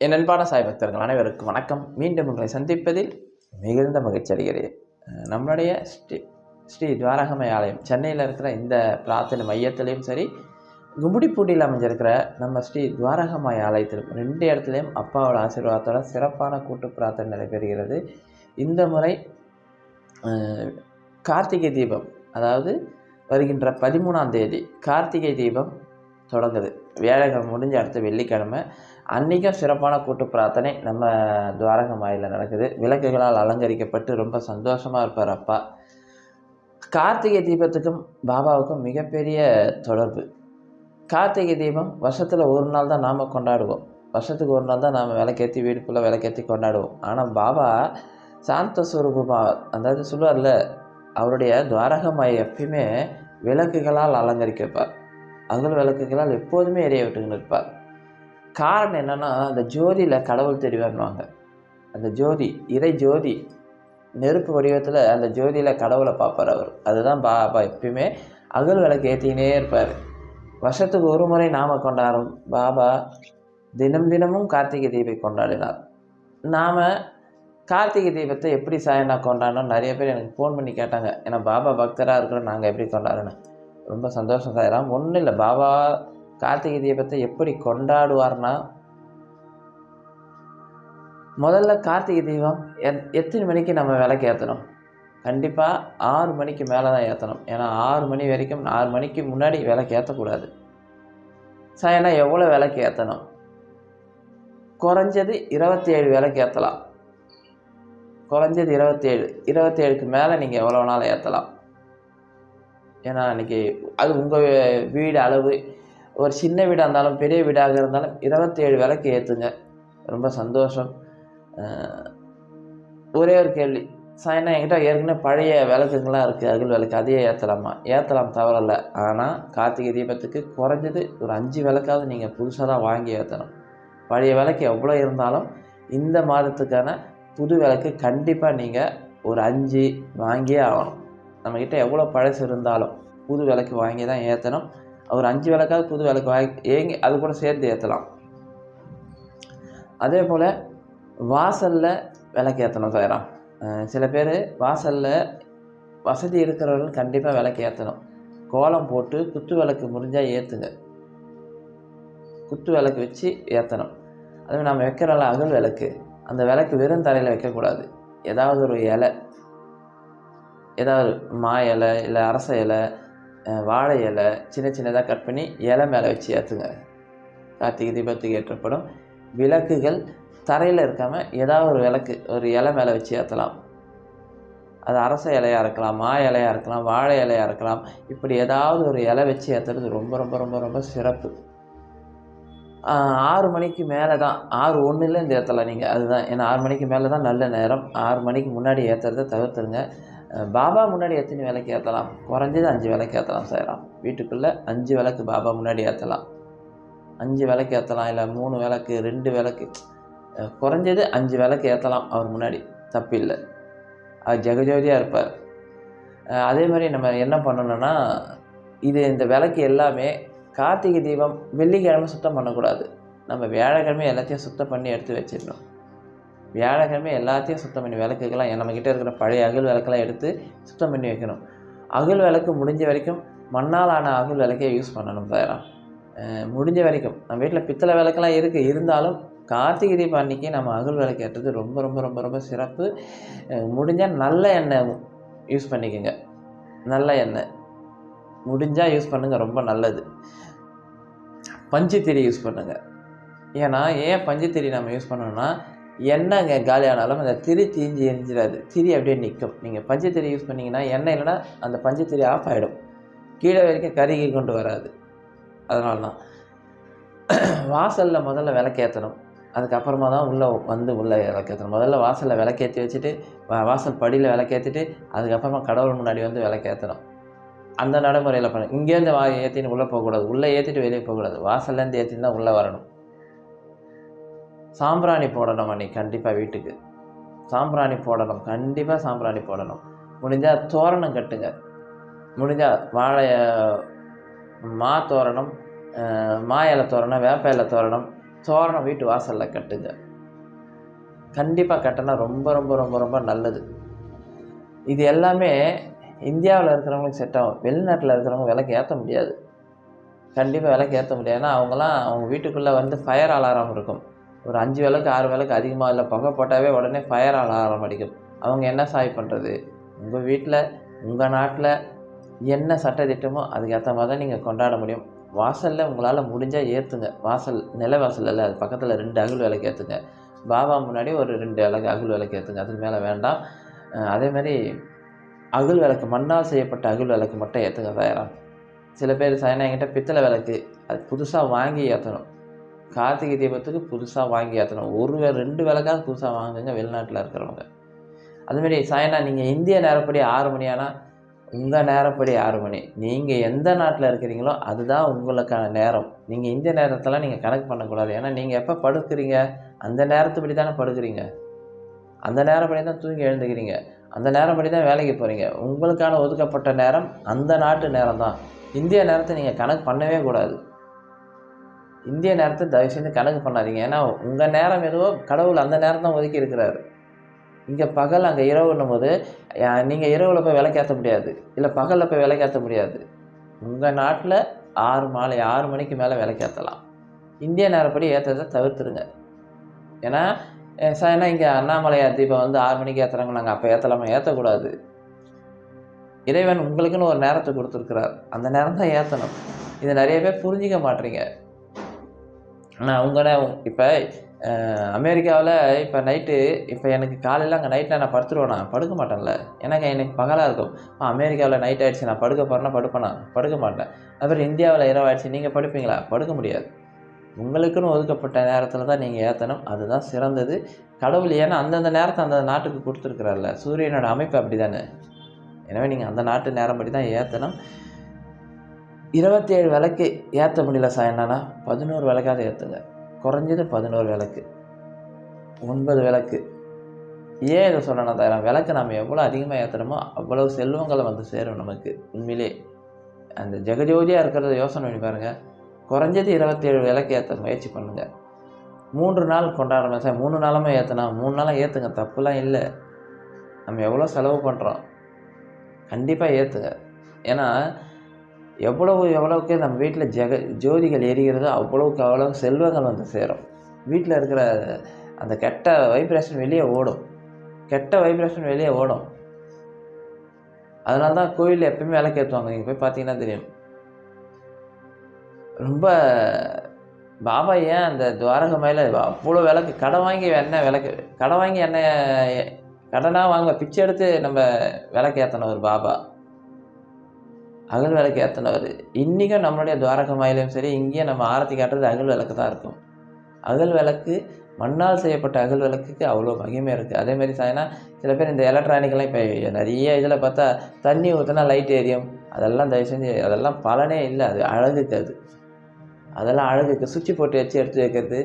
என் அன்பான சாய் பக்தர்கள் அனைவருக்கும் வணக்கம். மீண்டும் உங்களை சந்திப்பதில் மிகுந்த மகிழ்ச்சி அடைகிறேன். நம்மளுடைய ஸ்ரீ ஸ்ரீ துவாரகமய ஆலயம் சென்னையில் இருக்கிற இந்த பிரார்த்தனை மையத்திலையும் சரி கும்முடிப்பூட்டியில் அமைஞ்சிருக்கிற நம்ம ஸ்ரீ துவாரகமய ஆலயத்திலும் ரெண்டு இடத்துலையும் அப்பாவோட ஆசீர்வாதத்தோட சிறப்பான கூட்டு பிரார்த்தனை நடைபெறுகிறது. இந்த முறை கார்த்திகை தீபம் அதாவது வருகின்ற பதிமூணாம் தேதி கார்த்திகை தீபம் தொடங்குது. வியாழக்கிழமை முடிஞ்ச அடுத்த வெள்ளிக்கிழமை அன்றைக்கும் சிறப்பான கூட்டு பிரார்த்தனை நம்ம துவாரக மாயில் நடக்குது. விளக்குகளால் அலங்கரிக்கப்பட்டு ரொம்ப சந்தோஷமாக இருப்பார் அப்பா. கார்த்திகை தீபத்துக்கும் பாபாவுக்கும் மிகப்பெரிய தொடர்பு. கார்த்திகை தீபம் வருஷத்தில் ஒரு நாள் தான் நாம் கொண்டாடுவோம். வருஷத்துக்கு ஒரு நாள் தான் நாம் விளக்கேற்றி வீடு ஃபுல்லாக விளக்கேற்றி கொண்டாடுவோம். ஆனால் பாபா சாந்த சுரூபமா அதாவது சொல்லுவார்ல அவருடைய துவாரகமாய் எப்பயுமே விளக்குகளால் அலங்கரிக்கப்பார் அகல் விளக்குகளால் எப்போதுமே எரிய விட்டுக்கின்னு இருப்பார். காரணம் என்னென்னா அந்த ஜோதியில் கடவுள் தெரிவாருவாங்க அந்த ஜோதி இறை ஜோதி நெருப்பு வடிவத்தில் அந்த ஜோதியில் கடவுளை பார்ப்பார் அவர். அதுதான் பாபா எப்பயுமே அகல் விளக்கு ஏற்றிக்கினே இருப்பார். வருஷத்துக்கு ஒரு முறை நாம கொண்டாடும் பாபா தினம் தினமும் கார்த்திகை தீபை கொண்டாடினார். நாம் கார்த்திகை தீபத்தை எப்படி சாயனா கொண்டாடணும் நிறைய பேர் எனக்கு ஃபோன் பண்ணி கேட்டாங்க. ஏன்னா பாபா பக்தராக இருக்கிறோம் நாங்கள் எப்படி கொண்டாடணும்? ரொம்ப சந்தோஷம் சாயிராம் ஒன்றும் இல்லை. பாபா கார்த்திகை தீபத்தை எப்படி கொண்டாடுவார்னா முதல்ல கார்த்திகை தீபம் எத் எத்தனை மணிக்கு நம்ம விளக்கு ஏற்றணும் கண்டிப்பாக ஆறு மணிக்கு மேலே தான் ஏற்றணும் ஏன்னா ஆறு மணி வரைக்கும் ஆறு மணிக்கு முன்னாடி விளக்கு ஏற்றக்கூடாது சாயனா எவ்வளோ விளக்கு ஏற்றணும் குறைஞ்சது இருபத்தி ஏழு விளக்கு ஏற்றலாம் குறைஞ்சது இருபத்தேழு. இருபத்தேழுக்கு மேலே நீங்கள் எவ்வளோ நாள் ஏற்றலாம் ஏன்னா இன்றைக்கி அது உங்கள் வீடு அளவு. ஒரு சின்ன வீடாக இருந்தாலும் பெரிய வீடாக இருந்தாலும் இருபத்தேழு விளக்கு ஏற்றுங்க ரொம்ப சந்தோஷம். ஒரே ஒரு கேள்வி. சாயனா என்கிட்ட ஏற்கனவே பழைய விளக்குங்களாம் இருக்குது அகல் விளக்கு. அதையே ஏற்றலாமா ஏற்றலாம் தவறல்ல. ஆனால் கார்த்திகை தீபத்துக்கு குறைஞ்சது ஒரு அஞ்சு விளக்காவது நீங்கள் புதுசாக தான் வாங்கி ஏற்றணும் பழைய விளக்கு எவ்வளோ இருந்தாலும் இந்த மாதத்துக்கான புது விளக்கு கண்டிப்பாக நீங்கள் ஒரு அஞ்சு வாங்கியே ஆகணும். நம்மக்கிட்ட எவ்வளோ பழசு இருந்தாலும் புது விளக்கு வாங்கி தான் ஏற்றணும் ஒரு அஞ்சு விளக்காவது புது விளக்கு வாங்கி ஏங்கி அது கூட சேர்த்து ஏற்றலாம் அதே போல் வாசலில் விளக்கு ஏற்றணும் சாயிரம். சில பேர் வாசலில் வசதி இருக்கிறவர்கள் கண்டிப்பாக விளக்கு ஏற்றணும் கோலம் போட்டு குத்து விளக்கு முடிஞ்சால் ஏற்றுங்க குத்து விளக்கு வச்சு ஏற்றணும் அதுமாதிரி நம்ம வைக்கிறல அகல் விளக்கு. அந்த விளக்கு வெறும் தரையில் வைக்கக்கூடாது. ஏதாவது ஒரு இலை ஏதாவது மா இலை இல்லை அரச இலை வாழை இலை சின்ன சின்னதாக கட் பண்ணி இலை மேலே வச்சு ஏற்றுங்க கார்த்திகை தீபத்துக்கு ஏற்றப்படும். விளக்குகள் தரையில் இருக்காமல் ஏதாவது ஒரு விளக்கு ஒரு இலை மேலே வச்சு ஏற்றலாம் அது அரச இலையாக இருக்கலாம் மா இலையாக இருக்கலாம் வாழை இலையாக இருக்கலாம். இப்படி ஏதாவது ஒரு இலை வச்சு ஏற்றுறது ரொம்ப ரொம்ப ரொம்ப ரொம்ப சிறப்பு. ஆறு மணிக்கு மேலே தான் ஆறு ஒன்றுலேருந்து ஏற்றலாம் நீங்கள் அதுதான். ஏன்னா ஆறு மணிக்கு மேலே தான் நல்ல நேரம். ஆறு மணிக்கு முன்னாடி ஏற்றுறத தவிர்த்துருங்க. பாபா முன்னாடி எத்தனை விளக்கு ஏற்றலாம் குறைஞ்சது அஞ்சு விளக்கு ஏற்றலாம் செய்யலாம் வீட்டுக்குள்ளே அஞ்சு விளக்கு பாபா முன்னாடி ஏற்றலாம் அஞ்சு விளக்கு ஏற்றலாம் இல்லை மூணு விளக்கு ரெண்டு விளக்கு. குறைஞ்சது அஞ்சு விளக்கு ஏற்றலாம் அவர் முன்னாடி. தப்பில்லை அவர் ஜெகஜோதியாக இருப்பார். அதே மாதிரி நம்ம என்ன பண்ணணும்னா இது இந்த விளக்கு எல்லாமே கார்த்திகை தீபம் வெள்ளிக்கிழமை சுத்தம் பண்ணக்கூடாது. நம்ம வியாழக்கிழமை எல்லாத்தையும் சுத்தம் பண்ணி எடுத்து வச்சிடணும். வியாழக்கிழமை எல்லாத்தையும் சுத்தம் பண்ணி விளக்குக்கெல்லாம் நம்மக்கிட்ட இருக்கிற பழைய அகல் விளக்கெல்லாம் எடுத்து சுத்தம் பண்ணி வைக்கணும். அகல் விளக்கு முடிஞ்ச வரைக்கும் மண்ணால் ஆன அகல் விளக்கே யூஸ் பண்ணணும் தயாராக முடிஞ்ச வரைக்கும். நம்ம வீட்டில் பித்தளை விளக்கெல்லாம் இருக்குது இருந்தாலும் கார்த்திகை தீபம் அன்னைக்கு நம்ம அகல் விளக்கு ஏற்றது ரொம்ப ரொம்ப ரொம்ப ரொம்ப சிறப்பு. முடிஞ்சால் நல்ல எண்ணெய் யூஸ் பண்ணிக்கோங்க. நல்ல எண்ணெய். முடிஞ்சால் யூஸ் பண்ணுங்கள் ரொம்ப நல்லது. பஞ்சுத்திரி யூஸ் பண்ணுங்கள் ஏன்னா ஏன் பஞ்சுத்திரி நம்ம யூஸ் பண்ணோம்னா எண்ணெய்ங்க காலி ஆனாலும் அந்த திரி தீஞ்சு எரிஞ்சிடாது திரி அப்படியே நிற்கும் நீங்கள் பஞ்சத்திரி யூஸ் பண்ணிங்கன்னா எண்ணெய் இல்லைன்னா அந்த பஞ்சத்திரி ஆஃப் ஆகிடும் கீழே வரைக்கும் கருகி கொண்டு வராது. அதனால தான் வாசலில் முதல்ல விளக்கேற்றணும் அதுக்கப்புறமா தான் உள்ளே வந்து உள்ளே விளக்கேற்றணும் முதல்ல வாசலில் விளக்கேற்றி வச்சுட்டு வாசல் படியில் விளக்கேற்றிட்டு அதுக்கப்புறமா கடவுள் முன்னாடி வந்து விளக்கேற்றணும் அந்த நடைமுறையில் பண்ணணும். இங்கேருந்து வா ஏற்றின்னு உள்ளே போகக்கூடாது. உள்ளே ஏற்றிட்டு வெளியே போகக்கூடாது. வாசல்லேருந்து ஏற்றின்னு தான் உள்ளே வரணும். சாம்பிராணி போடணும் அன்னைக்கு கண்டிப்பாக வீட்டுக்கு. சாம்பிராணி போடணும். கண்டிப்பாக சாம்பிராணி போடணும். முடிஞ்சால் தோரணம் கட்டுங்க. முடிஞ்சால் வாழை மா தோரணம் மா இலை தோரணம் வேப்ப இலை தோரணம் தோரணம் வீட்டு வாசலில் கட்டுங்க. கண்டிப்பாக கட்டினா ரொம்ப ரொம்ப ரொம்ப ரொம்ப நல்லது. இது எல்லாமே இந்தியாவில் இருக்கிறவங்களுக்கு செட் ஆகும். வெளிநாட்டில் இருக்கிறவங்க விலைக்கு ஏற்ற முடியாது. கண்டிப்பாக விலைக்கு ஏற்ற முடியாது. ஏன்னா அவங்களாம் அவங்க வீட்டுக்குள்ளே வந்து ஃபயர் அலாரம் இருக்கும். ஒரு அஞ்சு விளக்கு ஆறு விளக்கு அதிகமாக இல்லை புகை போட்டாவே உடனே ஃபயர் அலாரம் ஆரம்பிக்கும். அவங்க என்ன சாய் பண்ணுறது உங்கள் வீட்டில் உங்கள் நாட்டில் என்ன சட்டத்திட்டமோ அதுக்கேற்ற மாதிரி தான் நீங்கள் கொண்டாட முடியும். வாசலில் உங்களால் முடிஞ்சால் ஏற்றுங்க வாசல் நில வாசல் இல்லை அது பக்கத்தில் ரெண்டு அகல் விளக்கு ஏற்றுங்க பாபா முன்னாடி ஒரு ரெண்டு விளக்கு அகல் விளக்கு ஏற்றுங்க அதுக்கு மேலே வேண்டாம். அதேமாதிரி அதே மாதிரி அகல் விளக்கு மண்ணால் செய்யப்பட்ட அகல் விளக்கு மட்டும் ஏற்றுங்க தயாராக சில பேர் சாயனா என்கிட்ட பித்தளை விளக்கு அது புதுசாக வாங்கி ஏற்றணும் கார்த்திகை தீபத்துக்கு புதுசாக வாங்கி ஏற்றணும் ஒரு வே- ரெண்டு விளக்காவது புதுசாக வாங்குங்க வெளிநாட்டில் இருக்கிறவங்க. அதுமாரி சாயனா நீங்கள் இந்திய நேரப்படி ஆறு மணி ஆனால் உங்கள் நேரப்படி ஆறு மணி. நீங்கள் எந்த நாட்டில் இருக்கிறீங்களோ அதுதான் உங்களுக்கான நேரம். நீங்கள் இந்திய நேரத்தெல்லாம் நீங்கள் கணக்கு பண்ணக்கூடாது. ஏன்னா நீங்கள் எப்போ படுக்கிறீங்க அந்த நேரத்துப்படி தானே படுக்கிறீங்க. அந்த நேரப்படி தான் தூங்கி எழுந்துக்கிறீங்க. அந்த நேரப்படி தான் வேலைக்கு போகிறீங்க உங்களுக்கான ஒதுக்கப்பட்ட நேரம் அந்த நாட்டு நேரம் தான் இந்திய நேரத்தை நீங்கள் கணக்கு பண்ணவே கூடாது. இந்திய நேரத்தை தயவு செஞ்சு கணக்கு பண்ணாதீங்க. ஏன்னா உங்கள் நேரம் எதுவோ கடவுள் அந்த நேரம் தான் ஒதுக்கி இருக்கிறாரு. இங்கே பகல் அங்கே இரவுன்னும் போது நீங்கள் இரவில் போய் விலைக்கேற்ற முடியாது. இல்லை பகலில் போய் விலைக்கேற்ற முடியாது. உங்கள் நாட்டில் ஆறு மாலை ஆறு மணிக்கு மேலே விலைக்கேற்றலாம் இந்திய நேரப்படி ஏற்றதை தவிர்த்துருங்க. ஏன்னா அஹ் ஏன்னா இங்கே அண்ணாமலையார் தீபம் வந்து ஆறு மணிக்கு ஏற்றுறாங்க நாங்கள் அப்போ ஏற்றலாமா ஏற்றக்கூடாது இறைவன் உங்களுக்குன்னு ஒரு நேரத்தை கொடுத்துருக்குறார். அந்த நேரம் தான் ஏற்றணும் இதை நிறைய பேர் புரிஞ்சிக்க மாட்டீங்க. ஆனால் அவங்க இப்போ அமெரிக்காவில் இப்போ நைட்டு இப்போ எனக்கு காலையில் அங்கே நைட்டில் நான் படுத்துருவேனா படுக்க மாட்டேன்ல. எனக்கு எனக்கு பகலாக இருக்கும். அமெரிக்காவில் நைட் ஆகிடுச்சு நான் படுக்க போகிறேன்னா படுப்பேனா? படுக்க மாட்டேன். அப்புறம் இந்தியாவில் இரவு ஆயிடுச்சு நீங்கள் படுப்பீங்களா? படுக்க முடியாது. உங்களுக்குன்னு ஒதுக்கப்பட்ட நேரத்தில் தான் நீங்கள் ஏற்றணும் அதுதான் சிறந்தது. கடவுள் ஏன்னா அந்தந்த நேரத்தை அந்த நாட்டுக்கு கொடுத்துருக்குறாருல. சூரியனோட அமைப்பு அப்படி தானே எனவே நீங்கள் அந்த நாட்டு நேரப்படி தான் ஏற்றணும் இருபத்தேழு விளக்கு ஏற்ற முடியல சார் என்னன்னா பதினோரு விளக்காவது ஏற்றுங்க குறைஞ்சது பதினோரு விளக்கு. ஒன்பது விளக்கு. ஏன் இதை சொல்லணும் தயாரம் விளக்கு நம்ம எவ்வளோ அதிகமாக ஏற்றுறோமோ அவ்வளோ செல்வங்களை வந்து சேரும் நமக்கு. உண்மையிலே அந்த ஜெகஜோதியாக இருக்கிறத யோசனை பண்ணி பாருங்கள் குறைஞ்சது இருபத்தேழு விளக்கு ஏற்ற முயற்சி பண்ணுங்கள் மூன்று நாள் கொண்டாடுறோம் சார் மூணு நாளுமே ஏற்றினா மூணு நாளாக ஏற்றுங்க தப்புலாம் இல்லை. நம்ம எவ்வளோ செலவு பண்ணுறோம் கண்டிப்பாக ஏற்றுங்க ஏன்னா எவ்வளவு எவ்வளோக்கு நம்ம வீட்டில் ஜெக ஜோதிகள் எரிகிறதோ அவ்வளவுக்கு அவ்வளோ செல்வங்கள் வந்து சேரும். வீட்டில் இருக்கிற அந்த கெட்ட வைப்ரேஷன் வெளியே ஓடும். கெட்ட வைப்ரேஷன் வெளியே ஓடும். அதனால தான் கோயிலில் எப்பயுமே விளக்கேற்றுவாங்க நீங்கள் போய் பார்த்தீங்கன்னா தெரியும். ரொம்ப பாபா ஏன் அந்த துவாரக மயில அவ்வளோ விளக்கு கடன் வாங்கி எண்ணெய் விளக்கு கடன் வாங்கி எண்ணெய் கடனாக வாங்க பிச்சை எடுத்து நம்ம விளக்கு ஒரு பாபா. அகல் விளக்கு ஏற்றினவர் இன்றைக்கும் நம்மளுடைய துவாரக மயிலையும் சரி இங்கேயும் நம்ம ஆரத்தி காட்டுறது அகல் விளக்கு தான் இருக்கும். அகல் விளக்கு மண்ணால் செய்யப்பட்ட அகல் விளக்குக்கு அவ்வளோ மகிமை இருக்குது அதேமாரி சாயினா சில பேர் இந்த எலக்ட்ரானிக்கெல்லாம் இப்போ நிறைய இதில் பார்த்தா தண்ணி ஊற்றினா லைட் எரியும் அதெல்லாம் தயவு செஞ்சு அதெல்லாம் பலனே இல்லை. அது அழகுக்கு அது. அதெல்லாம் அழகுக்கு சுவிட்ச் போட்டு வச்சு எடுத்து வைக்கிறது.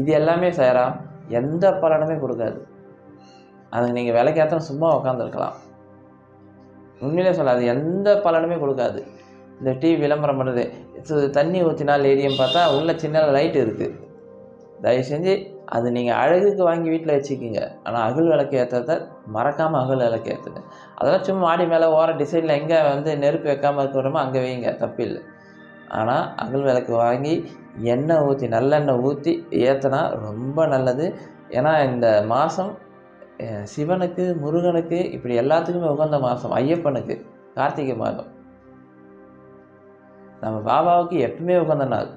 இது எல்லாமே செய்கிறான் எந்த பலனுமே கொடுக்காது. அதுக்கு நீங்கள் விலைக்கேற்ற சும்மா உட்காந்துருக்கலாம் உண்மையிலே சொல்லாது எந்த பலனுமே கொடுக்காது. இந்த டிவி விளம்பரம் பண்ணுறது தண்ணி ஊற்றினால் ஏரியம் பார்த்தா உள்ள சின்ன லைட் இருக்குது தயவு செஞ்சு அது நீங்கள் அழகுக்கு வாங்கி வீட்டில் வச்சுக்கிங்க. ஆனால் அகல் விளக்கு ஏற்றத மறக்காமல் அகல் விளக்கு ஏற்றுங்க அதெல்லாம் சும்மா மாடி மேலே ஓர டிசைனில் எங்கே வந்து நெருப்பு வைக்காமல் இருக்கிறோமோ அங்கே வைங்க தப்பில்லை ஆனால் அகல் விளக்கு வாங்கி எண்ணெய் ஊற்றி நல்லெண்ணெய் ஊற்றி ஏற்றினா ரொம்ப நல்லது. ஏன்னா இந்த மாதம் சிவனுக்கு முருகனுக்கு இப்படி எல்லாத்துக்குமே உகந்த மாதம் ஐயப்பனுக்கு கார்த்திகை மாதம். நம்ம பாபாவுக்கு எப்பவுமே உகந்த நாள்.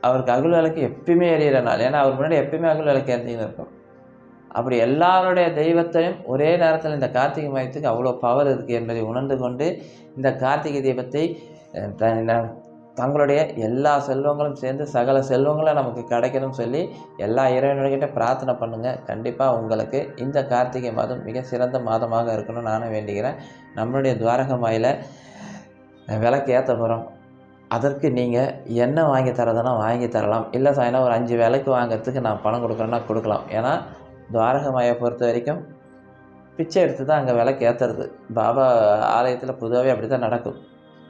அவருக்கு அகல் விளக்கு எப்பயுமே எரியிற நாள். ஏன்னா அவர் முன்னாடி எப்பயுமே அகல் விளக்கு எரிஞ்சுன்னு இருக்கும் அப்படி எல்லாருடைய தெய்வத்தையும் ஒரே நேரத்தில் இந்த கார்த்திகை மாதத்துக்கு அவ்வளோ பவர் இருக்குது என்பதை உணர்ந்து கொண்டு இந்த கார்த்திகை தீபத்தை த- தங்களுடைய எல்லா செல்வங்களும் சேர்ந்து சகல செல்வங்களும் நமக்கு கிடைக்கணும்னு சொல்லி எல்லா இறைவன்கிட்ட பிரார்த்தனை பண்ணுங்கள் கண்டிப்பாக உங்களுக்கு இந்த கார்த்திகை மாதம் மிக சிறந்த மாதமாக இருக்கணும்னு நானும் வேண்டிக்கிறேன் நம்மளுடைய துவாரக மாயில விளக்கு ஏற்ற போகிறோம் அதற்கு நீங்கள் என்ன வாங்கி தரதுன்னா வாங்கி தரலாம். இல்லை சாயினா ஒரு அஞ்சு விலைக்கு வாங்குறதுக்கு நான் பணம் கொடுக்குறேன்னா கொடுக்கலாம். ஏன்னா துவாரக மாயை பொறுத்த வரைக்கும் பிச்சை எடுத்து தான் அங்கே விளக்கு ஏற்றுறது பாபா ஆலயத்தில் பொதுவாகவே அப்படி தான் நடக்கும்.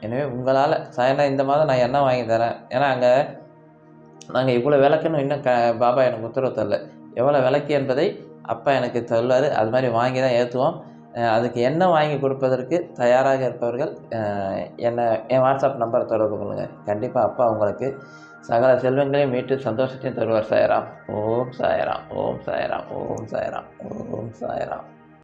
எனவே உங்களால் சாயனா இந்த மாதம் நான் என்ன வாங்கி தரேன். ஏன்னா அங்கே நாங்கள் இவ்வளோ விளக்குன்னு இன்னும் க பாபா எனக்கு உத்தரவு தரல. எவ்வளோ விளக்கு என்பதை அப்பா எனக்கு சொல்வார் அது மாதிரி வாங்கி தான் ஏற்றுவோம் அதுக்கு என்ன வாங்கி கொடுப்பதற்கு தயாராக இருப்பவர்கள் என்னை என் வாட்ஸ்அப் நம்பரை தொடர்பு கொள்ளுங்கள் கண்டிப்பாக அப்பா உங்களுக்கு சகல செல்வங்களையும் மீட்டு சந்தோஷத்தையும் தருவார். சாயராம். ஓம் சாயராம். ஓம் சாயராம். ஓம் சாயராம். ஓம் சாயராம்.